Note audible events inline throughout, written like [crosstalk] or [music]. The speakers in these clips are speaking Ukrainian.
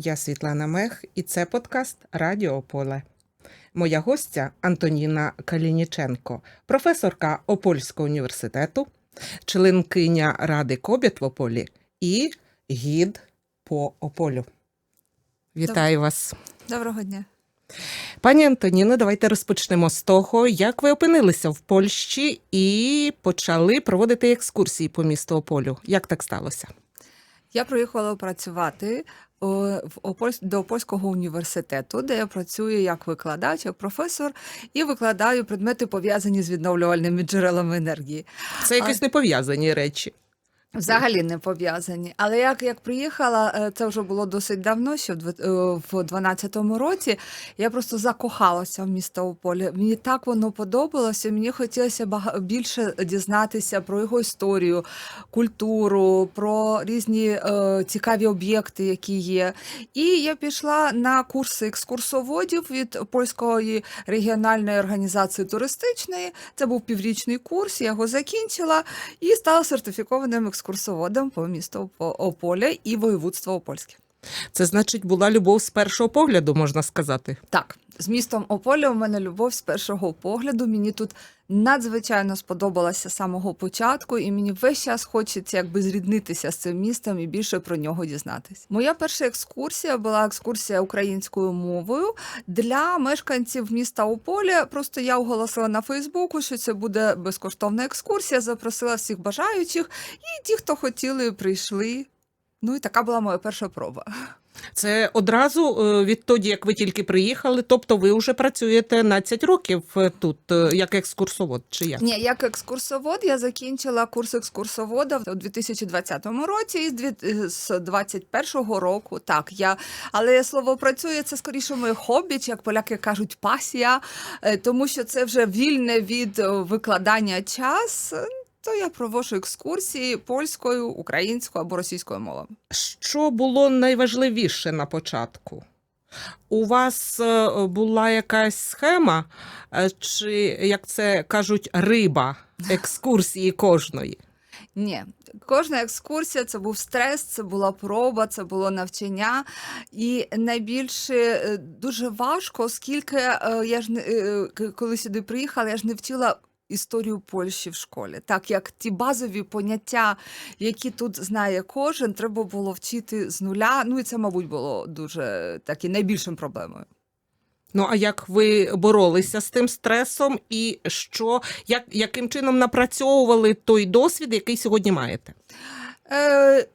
Я Світлана Мех, і це подкаст Радіо Поле. Моя гостя Антоніна Калініченко, професорка Опольського університету, членкиня Ради Кобіт в Ополі і гід по Ополю. Вітаю вас. Доброго дня. Пані Антоніно, давайте розпочнемо з того, як ви опинилися в Польщі і почали проводити екскурсії по місту Ополю. Як так сталося? Я приїхала працювати о, в Опольсь- до Опольського університету, де я працюю як викладач, як професор, і викладаю предмети, пов'язані з відновлювальними джерелами енергії. Це якісь непов'язані речі. Взагалі не пов'язані. Але як, як приїхала, е, це вже було досить давно, ще в дв- е, 12-му році. Я просто закохалася в місто Ополі. Мені так воно подобалося. Мені хотілося більше дізнатися про його історію, культуру, про різні е, цікаві об'єкти, які є. І я пішла на курси екскурсоводів від польської регіональної організації туристичної. Це був піврічний курс. Я його закінчила і стала сертифікованим екскурсоводом по місту Опо- Ополя і воєводство Опольське. Це значить, була любов з першого погляду, можна сказати. Так, з містом Ополя у мене любов з першого погляду. Мені тут надзвичайно сподобалося з самого початку, і мені весь час хочеться якби зріднитися з цим містом і більше про нього дізнатись. Моя перша екскурсія була екскурсія українською мовою для мешканців міста Ополя. Просто я оголосила на Фейсбуку, що це буде безкоштовна екскурсія. Запросила всіх бажаючих, і ті, хто хотіли, прийшли. Ну і така була моя перша проба. Це одразу е, відтоді, як ви тільки приїхали, тобто ви вже працюєте 12 років е, тут, е, як екскурсовод, чи як? Ні, як екскурсовод я закінчила курс екскурсовода у 2020 році і з дві- з 21-го року. Так, я але слово працює це скоріше моє хобі, чи як поляки кажуть, пасія, тому що це вже вільне від викладання час. То я проводжу екскурсії польською, українською або російською мовами. Що було найважливіше на початку? У вас е, була якась схема, е, чи, як це кажуть, риба екскурсії кожної? Ні, кожна екскурсія це був стрес, це була проба, це було навчання. І найбільше е, дуже важко, оскільки я ж не коли сюди приїхала, я ж не вчила. Історію Польщі в школі, так як ті базові поняття, які тут знає кожен, треба було вчити з нуля. Ну і це, мабуть, було дуже так і найбільшим проблемою. Ну а як ви боролися з тим стресом, і що, як, яким чином напрацьовували той досвід, який сьогодні маєте? Е,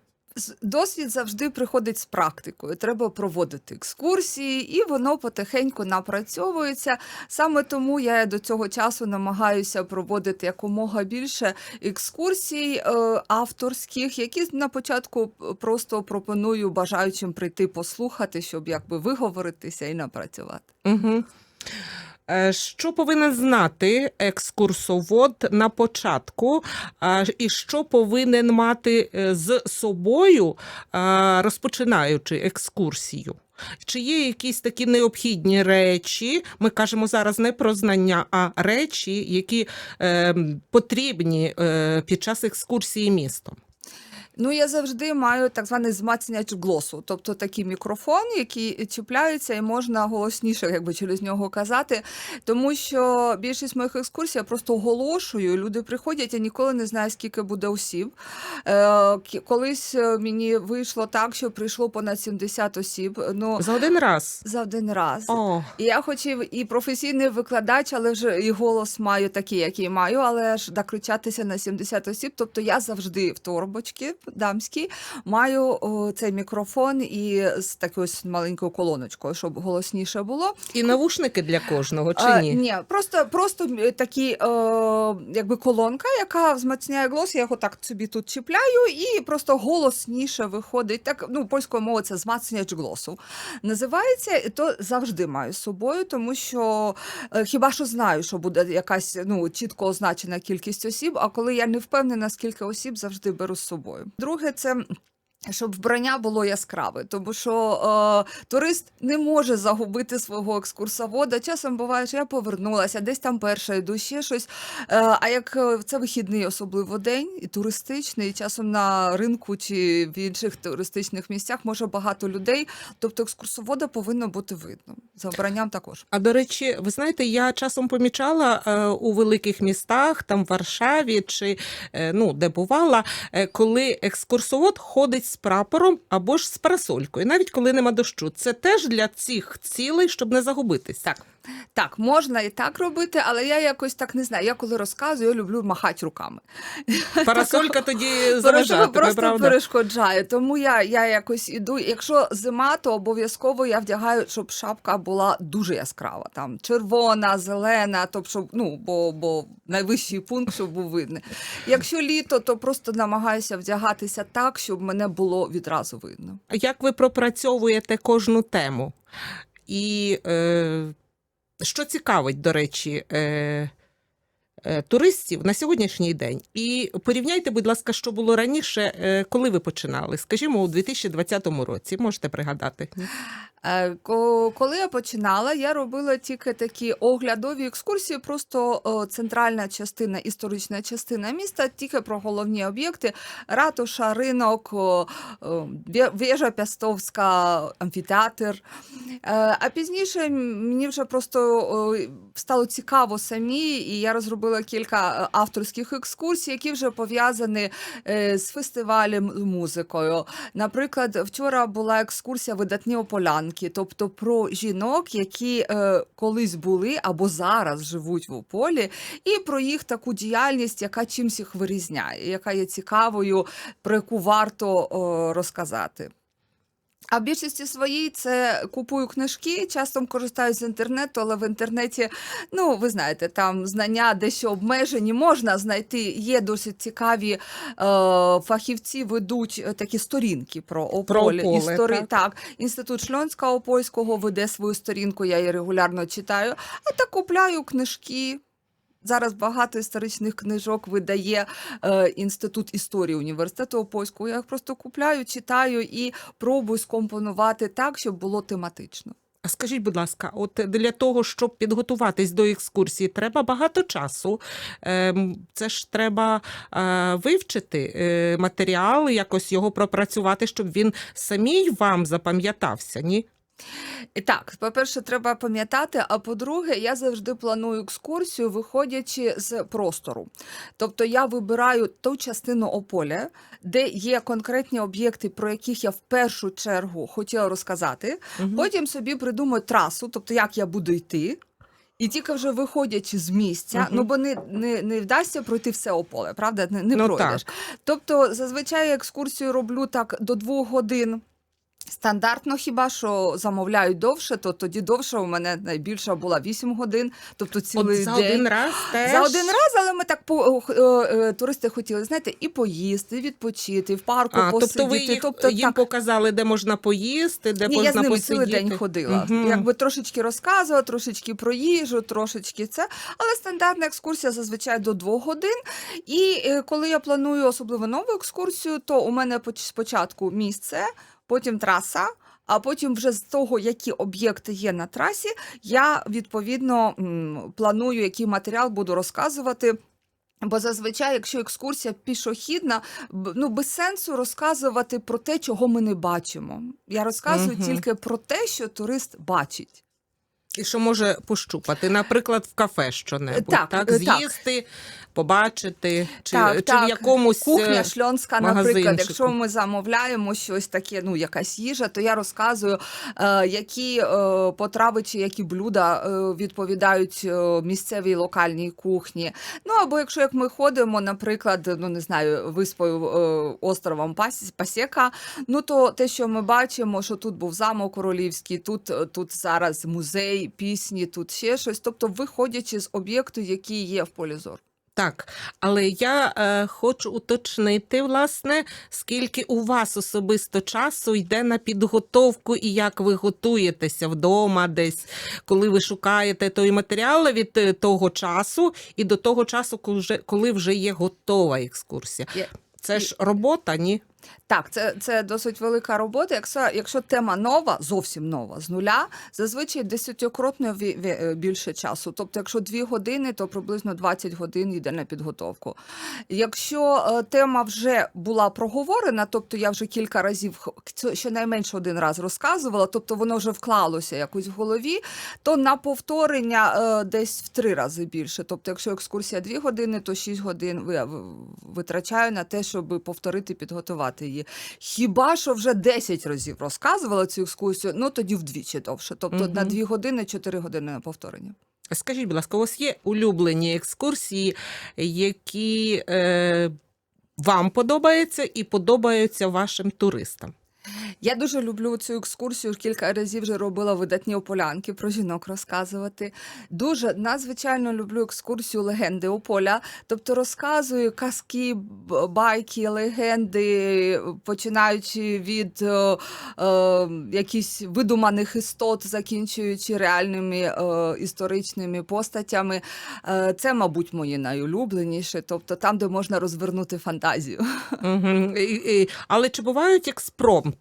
Досвід завжди приходить з практикою. Треба проводити екскурсії, і воно потихеньку напрацьовується. Саме тому я до цього часу намагаюся проводити якомога більше екскурсій е, авторських, які на початку просто пропоную бажаючим прийти послухати, щоб якби виговоритися і напрацювати. Угу. Що повинен знати екскурсовод на початку, і що повинен мати е, з собою, розпочинаючи екскурсію? Чи є якісь такі необхідні речі? Ми кажемо зараз не про знання, а речі, які е, потрібні е, під час екскурсії містом? Ну, я завжди маю так званий змацняч глосу, тобто такий мікрофон, який чіпляється, і можна голосніше якби через нього казати. Тому що більшість моїх екскурсій я просто оголошую. Люди приходять, я ніколи не знаю, скільки буде осіб. Е, колись е, мені вийшло так, що прийшло понад 70 осіб. Ну За один раз. за один раз. О, І я хоч і, професійний викладач, але ж і голос маю такий, який маю, але ж докричатися на 70 осіб. Тобто я завжди в торбочці дамській маю о, цей мікрофон і з такою маленькою колоночкою, щоб голосніше було. і навушники для кожного, чи А, ні? ні, просто, просто такі, е, якби колонка, яка взмацняє голос, я його так собі тут чіпляю, і просто голосніше виходить. Так, ну, польською мовою це змацняч голосу називається, і то завжди маю з собою, тому що е, хіба що знаю, що буде якась ну, чітко означена кількість осіб, а коли я не впевнена, скільки осіб, завжди беру з собою. Друге, це Щоб вбрання було яскраве, тому що е, турист не може загубити свого екскурсовода. Часом буває, що я повернулася, десь там перша йду, ще щось. Е, а як е, це вихідний особливо день, і туристичний, і часом на ринку чи в інших туристичних місцях може багато людей. Тобто екскурсовода повинно бути видно. За вбранням також. А до речі, ви знаєте, я часом помічала е, у великих містах, там в Варшаві чи е, ну, де бувала, е, коли екскурсовод ходить з прапором або ж з парасолькою, навіть коли нема дощу. Це теж для цих цілей, щоб не загубитись. Так. Так, можна і так робити, але я якось так не знаю. Я коли розказую, я люблю махати руками. [laughs] Парасолька тоді заважатиме, просто правда? перешкоджає. Тому я, я якось іду. Якщо зима, то обов'язково я вдягаю, щоб шапка була дуже яскрава. Там червона, зелена, тобто, щоб, ну, бо, бо найвищий пункт, щоб був видний. Якщо літо, то просто намагаюся вдягатися так, щоб мене було відразу видно. Як ви пропрацьовуєте кожну тему? І е, що цікавить, до речі, е, е, туристів на сьогоднішній день? І порівняйте, будь ласка, що було раніше, е, коли ви починали? Скажімо, у 2020 році. Можете пригадати? Е, ко- Коли я починала, я робила тільки такі оглядові екскурсії, просто центральна частина, історична частина міста, тільки про головні об'єкти: ратуша, ринок, вежа Пястовська, амфітеатр. Е, А пізніше мені вже просто стало цікаво самі, і я розробила кілька е, авторських екскурсій, які вже пов'язані з фестивалем музикою. Наприклад, вчора була екскурсія видатні ополянки, тобто про жінок, які е, колись були або зараз живуть в Ополі, і про їх таку діяльність, яка чимсь їх вирізняє, яка є цікавою, про яку варто е, розказати. А в більшості своїй це купую книжки, часто користуюсь з інтернету, але в інтернеті, ну ви знаєте, там знання дещо обмежені, можна знайти. Є досить цікаві е, фахівці, ведуть е, такі сторінки про Ополе. Ополе, історії. так. так, інститут Шльонська Опольського веде свою сторінку, я її регулярно читаю. А так купляю книжки. Зараз багато історичних книжок видає е, Інститут історії університету Опольського. Я їх просто купляю, читаю і пробую скомпонувати так, щоб було тематично. А скажіть, будь ласка, от для того, щоб підготуватись до екскурсії, треба багато часу. Ем, Це ж треба е, вивчити е, матеріал, якось його пропрацювати, щоб він самій вам запам'ятався, ні? Так, по-перше, треба пам'ятати. А по-друге, я завжди планую екскурсію, виходячи з простору. Тобто я вибираю ту частину Ополя, де є конкретні об'єкти, про яких я в першу чергу хотіла розказати. Мгм. Потім собі придумаю трасу, тобто як я буду йти. І тільки вже виходячи з місця, Мгм. ну бо не, не, не вдасться пройти все ополе, правда? Не, не Ну, пройдеш. Тобто, зазвичай я екскурсію роблю так до двох годин. Стандартно, хіба що замовляють довше, то тоді довше у мене найбільша була 8 годин, тобто цілий От за день. один раз теж. За один раз, але ми так по е, е, туристи хотіли, знаєте, і поїсти, і відпочити, і в парку А, посидіти. тобто ви їх, тобто, їм так, показали, де можна поїсти, де ні, можна я з ними посидіти? цілий день ходила. Мгм. Якби трошечки розказувала, трошечки про їжу, трошечки це. Але стандартна екскурсія зазвичай до двох годин. І е, коли я планую особливо нову екскурсію, то у мене спочатку місце, потім траса. А потім, вже з того, які об'єкти є на трасі, я відповідно планую, який матеріал буду розказувати. Бо зазвичай, якщо екскурсія пішохідна, ну без сенсу розказувати про те, чого ми не бачимо. Я розказую Мгм. тільки про те, що турист бачить. І що може пощупати, наприклад, в кафе щонебудь, Так, так, е, з'їсти, побачити, чи, Так, чи так. в якомусь е, Кухня шльонська, наприклад, якщо ми замовляємо щось таке, ну якась їжа, то я розказую, е, які е, потрави чи які блюда відповідають місцевій локальній кухні. Ну або якщо як ми ходимо, наприклад, ну не знаю, виспою островом Пас- Пасєка, ну то те, що ми бачимо, що тут був замок королівський, тут, тут зараз музей, пісні, тут ще щось. Тобто, виходячи з об'єкту, який є в полі зору. Так, але я е, хочу уточнити, власне, скільки у вас особисто часу йде на підготовку і як ви готуєтеся вдома десь, коли ви шукаєте той матеріал від е, того часу і до того часу, коли вже, коли вже є готова екскурсія. Це ж робота, ні? Так, це, це досить велика робота. Якщо, якщо тема нова, зовсім нова, з нуля, зазвичай ві- е, більше часу. Тобто, якщо дві години, то приблизно 20 годин йде на підготовку. Якщо е, тема вже була проговорена, тобто я вже кілька разів щонайменше один раз розказувала, тобто воно вже вклалося якось в голові, то на повторення е, десь в три рази більше. Тобто, якщо екскурсія дві години, то 6 годин витрачаю на те, щоб повторити, підготувати її. Хіба що вже 10 разів розказувала цю екскурсію, ну тоді вдвічі довше. Тобто угу. на 2 години 4 години на повторення. Скажіть, будь ласка, у вас є улюблені екскурсії, які е, вам подобаються і подобаються вашим туристам? Я дуже люблю цю екскурсію. Кілька разів вже робила видатні ополянки про жінок розказувати. Дуже надзвичайно люблю екскурсію легенди Ополя. Тобто розказую казки, байки, легенди, починаючи від е, е, якісь видуманих істот, закінчуючи реальними е, історичними постатями. Е, це, мабуть, мої найулюбленіші, тобто там, де можна розвернути фантазію. Угу. [laughs] І, і, але чи бувають експромти?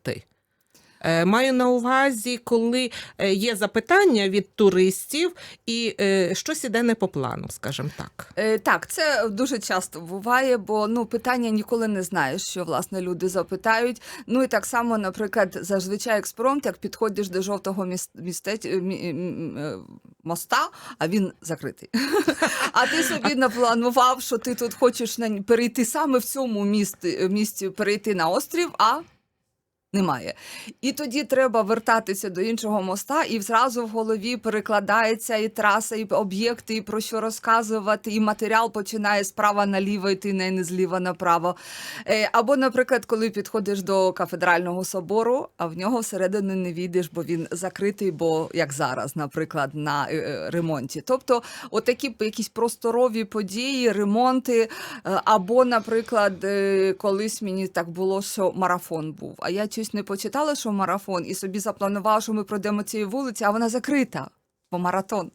Е, Маю на увазі, коли е, є запитання від туристів і е, щось іде не по плану, скажімо так. Так, це дуже часто буває, бо ну питання ніколи не знаєш, що власне люди запитають. Ну і так само, наприклад, зазвичай експромт, як підходиш до жовтого міс- містець- моста, а він закритий. [laughs] А ти собі напланував, що ти тут хочеш перейти саме в цьому місті, місті перейти на острів, а немає. І тоді треба вертатися до іншого моста, і зразу в голові перекладається і траса, і об'єкти, і про що розказувати, і матеріал починає справа наліво йти, не зліва направо. Е, Або, наприклад, коли підходиш до кафедрального собору, а в нього всередину не війдеш, бо він закритий, бо як зараз, наприклад, на е, е, ремонті. Тобто, отакі якісь просторові події, ремонти. Або, наприклад, колись мені так було, що марафон був. А я щось не почитала, що марафон, і собі запланувала, що ми пройдемо цією вулиці, а вона закрита, бо маратон.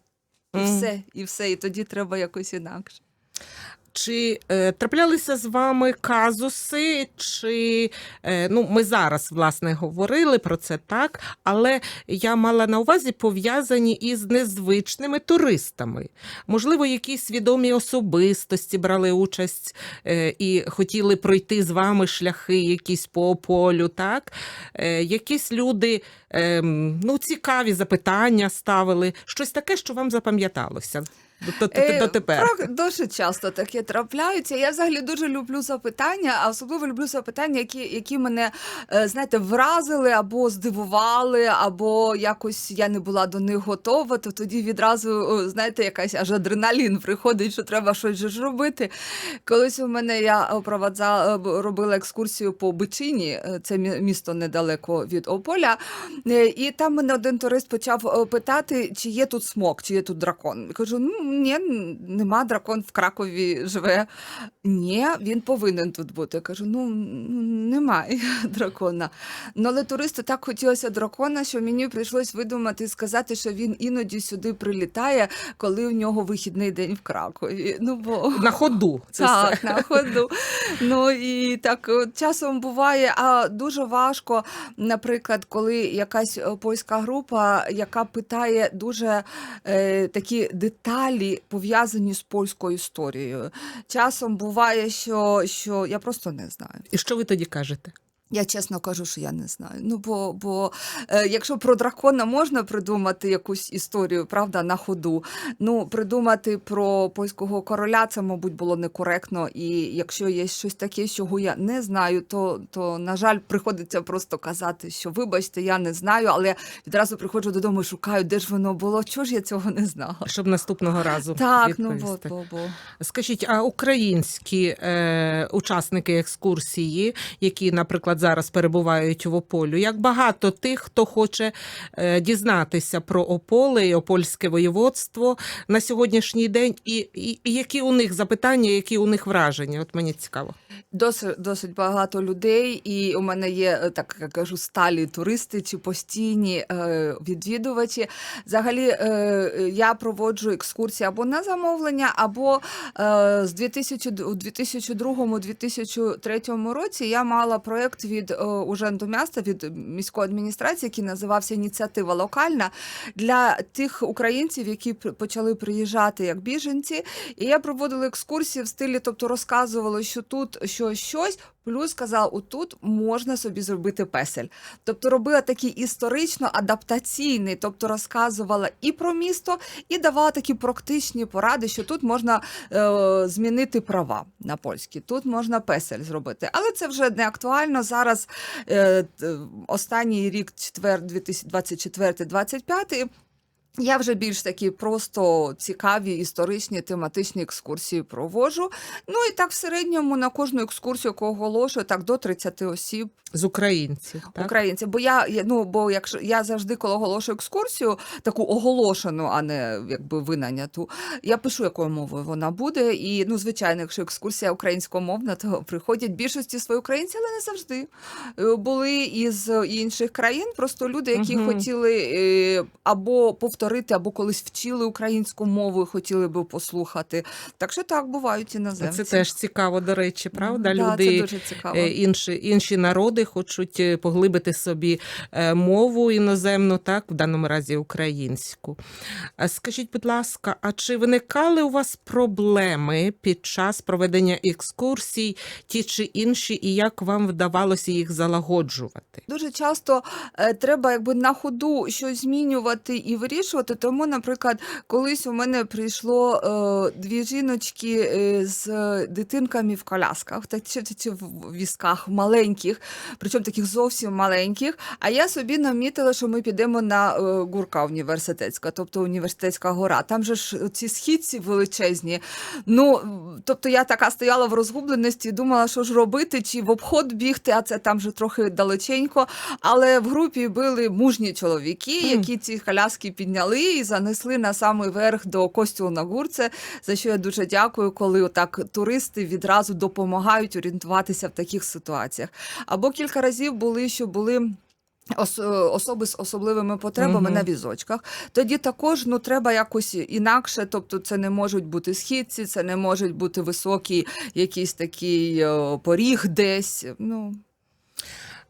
І mm. все, і все. І тоді треба якось інакше. Чи е, траплялися з вами казуси, чи е, ну ми зараз власне говорили про це так, але я мала на увазі пов'язані із незвичними туристами. Можливо, якісь відомі особистості брали участь е, і хотіли пройти з вами шляхи якісь по полю, так? Е, якісь люди ем, ну, цікаві запитання ставили, щось таке, що вам запам'яталося Е, дотепер. Дуже часто таке трапляються. Я взагалі дуже люблю запитання, а особливо люблю запитання, які, які мене, е, знаєте, вразили або здивували, або якось я не була до них готова, то тоді відразу, знаєте, якась аж адреналін приходить, що треба щось ж робити. Колись у мене я опровадза- е, робила екскурсію по Бичині, е, це мі- місто недалеко від Ополя. Е, І там мене один турист почав е, питати, чи є тут смок, чи є тут дракон. Я Кажу, ну ні, нема дракон в Кракові живе. Ні, він повинен тут бути. Я кажу, ну немає [laughs] дракона. Ну, але туристу так хотілося дракона, що мені прийшлось видумати і сказати, що він іноді сюди прилітає, коли в нього вихідний день в Кракові. Ну, бо... [laughs] На ходу. Це Так, все. на ходу. Ну і так от часом буває, а дуже важко, наприклад, коли якась е, польська група, яка питає дуже е, такі деталі, пов'язані з польською історією. Часом буває, що, що я просто не знаю. І що ви тоді кажете? Я чесно кажу, що я не знаю. Ну бо, бо е, якщо про дракона можна придумати якусь історію, правда, на ходу. Ну, придумати про польського короля це, мабуть, було некоректно. І якщо є щось таке, чого я не знаю, то, то на жаль, приходиться просто казати, що вибачте, я не знаю, але відразу приходжу додому і шукаю, де ж воно було. Чого ж я цього не знала? Щоб наступного разу Так, ну бо, бо, бо. Скажіть, а українські е, учасники екскурсії, які, наприклад, наприклад, зараз перебувають в Ополю? Як багато тих, хто хоче е, дізнатися про Ополе і Опольське воєводство на сьогоднішній день, і, і, і які у них запитання, які у них враження? От мені цікаво. Досить, досить багато людей, і у мене є е, так я кажу, сталі туристи чи постійні е, відвідувачі. Взагалі, е, я проводжу екскурсії або на замовлення, або е, з 2000, у 2002-2003 році я мала проєкт від е, Уженду міста, від міської адміністрації, який називався Ініціатива локальна для тих українців, які почали приїжджати як біженці. І я проводила екскурсії в стилі, тобто розказувала, що тут що щось. Плюс казала, отут можна собі зробити песель. Тобто робила такий історично адаптаційний, тобто розказувала і про місто, і давала такі практичні поради, що тут можна е, змінити права на польські, тут можна песель зробити. Але це вже не актуально. Зараз е, останній рік, четвер, 2024-2025, я вже більш такі просто цікаві історичні тематичні екскурсії проводжу. Ну і так в середньому на кожну екскурсію, яку оголошую, так до 30 осіб З українців, так? українців. Бо я ну бо якщо я завжди, коли оголошую екскурсію, таку оголошену, а не якби винайняту, я пишу, якою мовою вона буде. І ну, звичайно, якщо екскурсія українськомовна, то приходять більшості свої українці, але не завжди. Е, Були із інших країн, просто люди, які Мгм. хотіли е, або повторити, або колись вчили українську мову і хотіли би послухати. Так що так бувають іноземці. Це теж цікаво, до речі, правда? Да, Люди це дуже цікаво. е, інші, інші народи хочуть е, поглибити собі е, мову іноземну, так, в даному разі українську. Скажіть, будь ласка, а чи виникали у вас проблеми під час проведення екскурсій, ті чи інші, і як вам вдавалося їх залагоджувати? Дуже часто треба якби на ходу щось змінювати і вирішувати. Тому, наприклад, колись у мене прийшло е, дві жіночки е, з дитинками в колясках, так чи, чи, чи в візках маленьких, причому таких зовсім маленьких. А я собі намітила, що ми підемо на е, гурка університетська, тобто університетська гора. Там же ж ці східці величезні. Ну, тобто я така стояла в розгубленості, думала, що ж робити, чи в обход бігти, а це там же трохи далеченько. Але в групі були мужні чоловіки, які ці коляски підняли і занесли на самий верх до костюлу на гурце. За що я дуже дякую, коли отак туристи відразу допомагають орієнтуватися в таких ситуаціях. Або кілька разів були, що були. Особи з особливими потребами Мгм. на візочках. Тоді також ну треба якось інакше. Тобто, це не можуть бути східці, це не можуть бути високий якийсь такий е, поріг десь. Ну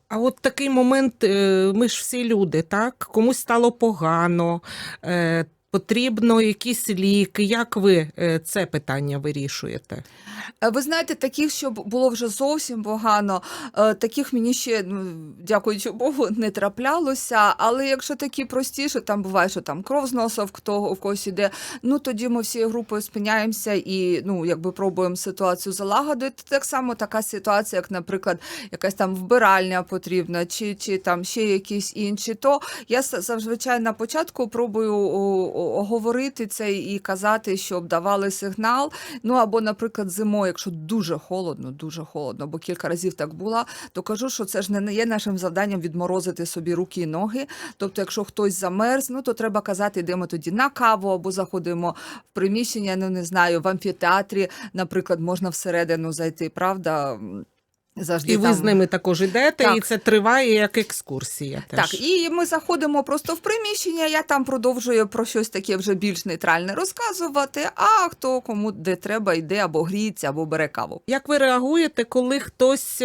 А от такий момент, е, ми ж всі люди, так? Комусь стало погано, е, потрібно якісь ліки. Як ви е, це питання вирішуєте? Е, Ви знаєте, таких, щоб було вже зовсім погано, е, таких мені ще, ну, дякуючи Богу, не траплялося. Але якщо такі простіше, там буває, що там кров з носа в хто в когось іде, ну тоді ми всією групою спиняємося і ну, якби пробуємо ситуацію залагодити. Так само така ситуація, як, наприклад, якась там вбиральня потрібна, чи, чи там ще якісь інші. То я зазвичай на початку пробую оговорити це і казати, щоб давали сигнал. Ну або, наприклад, зимою, якщо дуже холодно, дуже холодно, бо кілька разів так було, то кажу, що це ж не є нашим завданням відморозити собі руки і ноги. Тобто, якщо хтось замерз, ну то треба казати, йдемо тоді на каву або заходимо в приміщення, ну не знаю, в амфітеатрі, наприклад, можна всередину зайти, правда? Завжди І ви там... з ними також йдете, Так. і це триває як екскурсія. Теж. Так, і ми заходимо просто в приміщення. Я там продовжую про щось таке вже більш нейтральне розказувати. А хто кому де треба, йде або гріється, або бере каву. Як ви реагуєте, коли хтось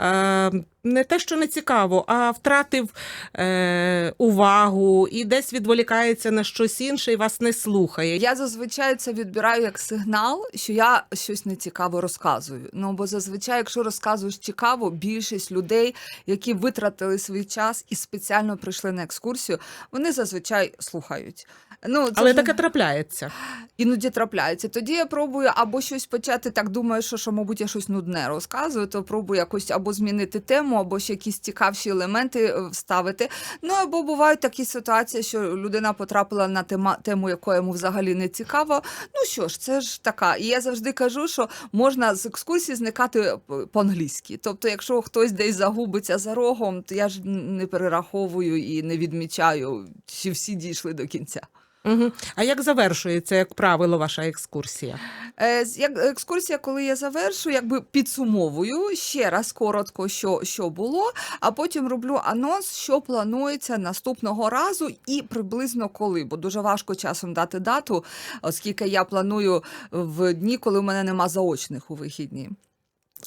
е, не те, що не цікаво, а втратив е, увагу і десь відволікається на щось інше і вас не слухає? Я зазвичай це відбираю як сигнал, що я щось нецікаво розказую. Ну бо зазвичай, якщо розказуєш цікаво, більшість людей, які витратили свій час і спеціально прийшли на екскурсію, вони зазвичай слухають. Ну, це Але ж- таке трапляється. Іноді трапляється. Тоді я пробую або щось почати, так думаю, що, що мабуть, я щось нудне розказую, то пробую якось або змінити тему, або ще якісь цікавші елементи е, вставити. Ну або бувають такі ситуації, що людина потрапила на тема, тему, яка йому взагалі не цікава. Ну що ж, це ж така. І я завжди кажу, що можна з екскурсії зникати по-англійськи. Тобто, якщо хтось десь загубиться за рогом, то я ж не перераховую і не відмічаю, чи всі дійшли до кінця. Угу. А як завершується, як правило, ваша екскурсія? Е, Як екскурсія, коли я завершу, якби підсумовую ще раз коротко, що, що було, а потім роблю анонс, що планується наступного разу і приблизно коли, бо дуже важко часом дати дату, оскільки я планую в дні, коли в мене нема заочних у вихідні.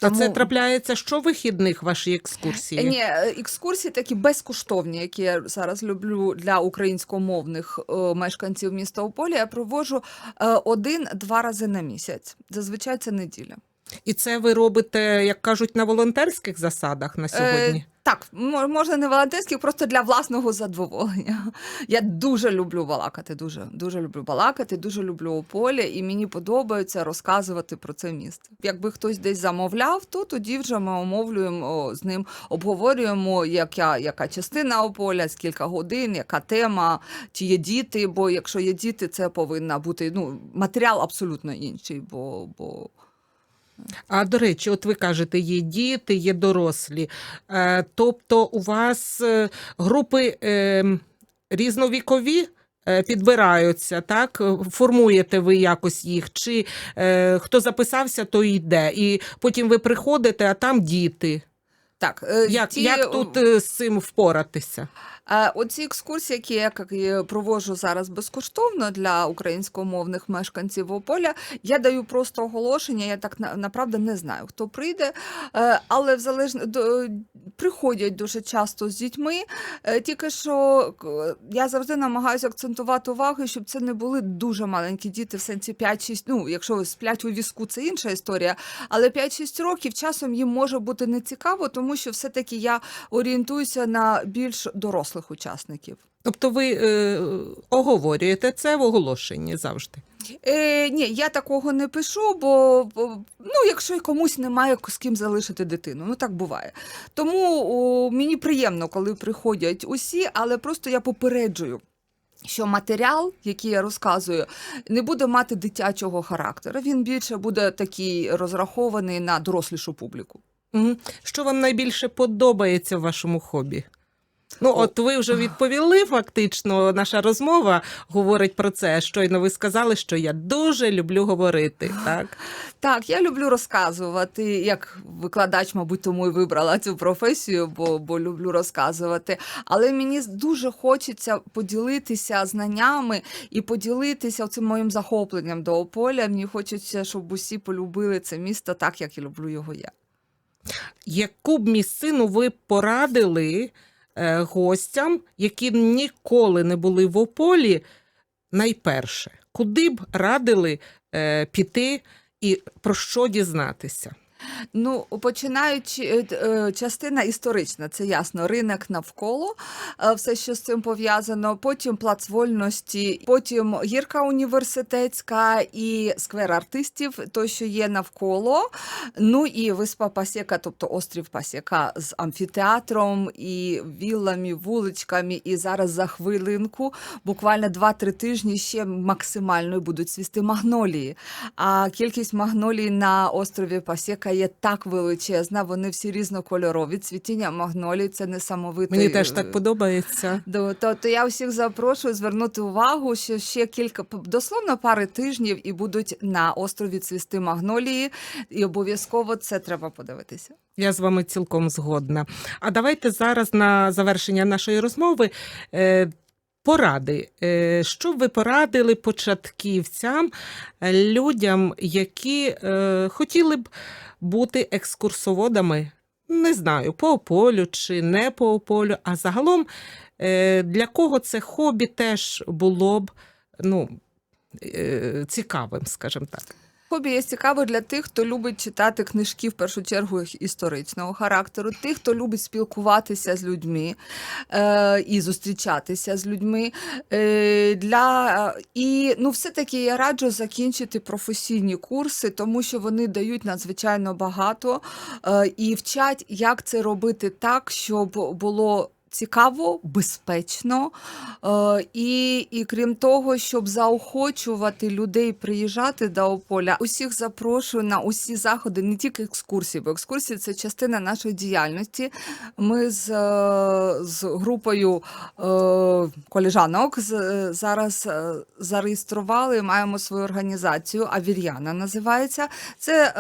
А це трапляється що вихідних ваші екскурсії? Е, Ні, е, екскурсії такі безкоштовні, які я зараз люблю для українськомовних е, мешканців міста Ополя. Я проводжу один-два рази на місяць. Зазвичай це неділя. І це ви робите, як кажуть, на волонтерських засадах на сьогодні? Е, так, мо- можна не волонтерських, просто для власного задоволення. Я дуже люблю балакати. Дуже дуже люблю балакати, дуже люблю Ополя, і мені подобається розказувати про це місто. Якби хтось десь замовляв, то тоді вже ми омовлюємо з ним, обговорюємо, яка, яка частина Ополя, скільки годин, яка тема, чи є діти. Бо якщо є діти, це повинна бути ну, матеріал абсолютно інший. Бо, бо А до речі, от ви кажете, є діти, є дорослі. Е, тобто у вас е, групи е, різновікові е, підбираються, так? Формуєте ви якось їх, чи хто записався, то йде. І потім ви приходите, а там діти. так, Як, ті, як тут з цим впоратися? Оці екскурсії, які я як проводжу зараз безкоштовно для українськомовних мешканців Ополя, я даю просто оголошення. Я так на- направду не знаю, хто прийде, Е, але в залежно до приходять дуже часто з дітьми. Е, Тільки що я завжди намагаюся акцентувати увагу, щоб це не були дуже маленькі діти, в сенсі 5-6, Ну, якщо сплять у візку, це інша історія. Але 5-6 років часом їм може бути нецікаво, тому що все-таки я орієнтуюся на більш дорослих учасників. Тобто ви е, оговорюєте це в оголошенні завжди. Е, ні, я такого не пишу, бо, бо ну, якщо комусь немає з ким залишити дитину, ну так буває. Тому о, мені приємно, коли приходять усі, але просто я попереджую. Що матеріал, який я розказую, не буде мати дитячого характеру. Він більше буде такий розрахований на дорослішу публіку. Що вам найбільше подобається в вашому хобі? Ну, от ви вже відповіли, фактично, наша розмова говорить про це. Щойно ви сказали, що я дуже люблю говорити. Так? Так, я люблю розказувати. Як викладач, мабуть, тому і вибрала цю професію, бо, бо люблю розказувати. Але мені дуже хочеться поділитися знаннями і поділитися цим моїм захопленням до Ополя. Мені хочеться, щоб усі полюбили це місто так, як і люблю його я. Яку б місцину ви порадили гостям, які ніколи не були в Ополі, найперше? Куди б радили е, піти і про що дізнатися? Ну, починаючи е, е, частина історична, це ясно, ринок навколо, е, все, що з цим пов'язано. Потім плац вольності, потім гірка університетська і сквер артистів, то, що є навколо. Ну і виспа Пасєка, тобто острів Пасєка з амфітеатром і віллами, вуличками. І зараз за хвилинку, буквально 2-3 тижні ще максимально будуть свісти магнолії. А кількість магнолій на острові Пасєка є так величезна, вони всі різнокольорові. Цвітіння магнолій це несамовитий. Мені теж так подобається. До- То, то я всіх запрошую звернути увагу, що ще кілька дословно пари тижнів і будуть на острові цвісти магнолії, і обов'язково це треба подивитися. Я з вами цілком згодна. А давайте зараз на завершення нашої розмови. Поради, Е, що ви порадили початківцям, е, людям, які е, хотіли б бути екскурсоводами, не знаю, по Ополю чи не по Ополю, а загалом для кого це хобі теж було б ну, цікавим, скажімо так. Хобі є цікаво для тих, хто любить читати книжки в першу чергу історичного характеру, тих, хто любить спілкуватися з людьми е, і зустрічатися з людьми. Е, для, і ну, все-таки я раджу закінчити професійні курси, тому що вони дають надзвичайно багато е, і вчать, як це робити так, щоб було. Цікаво, безпечно, е, і, і крім того, щоб заохочувати людей приїжджати до Ополя, усіх запрошую на усі заходи, не тільки екскурсії, бо екскурсії це частина нашої діяльності. Ми з, е, з групою е, колежанок зараз зареєстрували, маємо свою організацію, Авір'яна називається. Це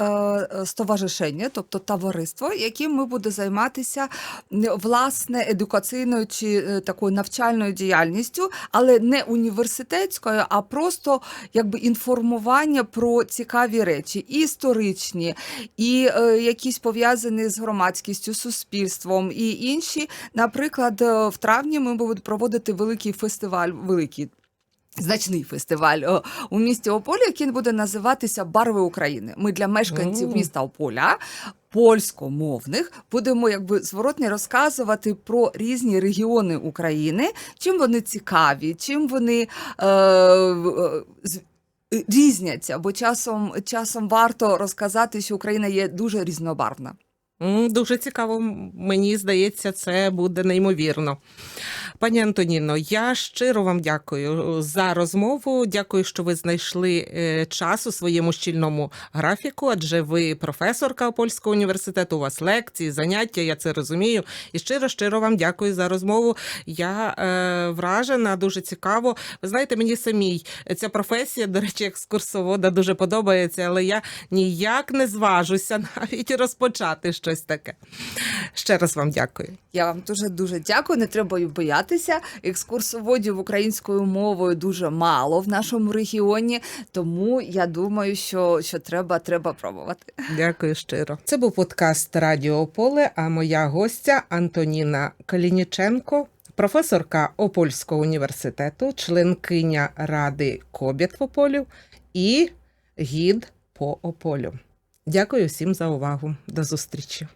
стоваришення, тобто товариство, яким ми будемо займатися власне едукаційною чи е, такою навчальною діяльністю, але не університетською, а просто якби інформування про цікаві речі, і історичні, і е, якісь пов'язані з громадськістю, суспільством, і інші. Наприклад, е, в травні ми будемо проводити великий фестиваль, великий. Значний фестиваль о, у місті Ополя, який буде називатися Барви України. Ми для мешканців міста Ополя, польськомовних, будемо якби зворотні розказувати про різні регіони України, чим вони цікаві, чим вони е, е, різняться. Бо часом, часом варто розказати, що Україна є дуже різнобарвна. Дуже цікаво, мені здається, це буде неймовірно. Пані Антоніно, я щиро вам дякую за розмову. Дякую, що ви знайшли е, час у своєму щільному графіку, адже ви професорка Польського університету, у вас лекції, заняття, я це розумію. І щиро, щиро вам дякую за розмову. Я е, вражена, дуже цікаво. Ви знаєте, мені самій ця професія, до речі, екскурсовода дуже подобається, але я ніяк не зважуся [laughs] навіть розпочати щось таке. Ще раз вам дякую. Я вам дуже дуже дякую. Не треба й боятися. Екскурсоводів українською мовою дуже мало в нашому регіоні, тому я думаю, що, що треба, треба пробувати. Дякую щиро. Це був подкаст Радіо Поле. А моя гостя Антоніна Калініченко, професорка Опольського університету, членкиня Ради Кобіт в Ополю і гід по Ополю. Дякую всім за увагу. До зустрічі.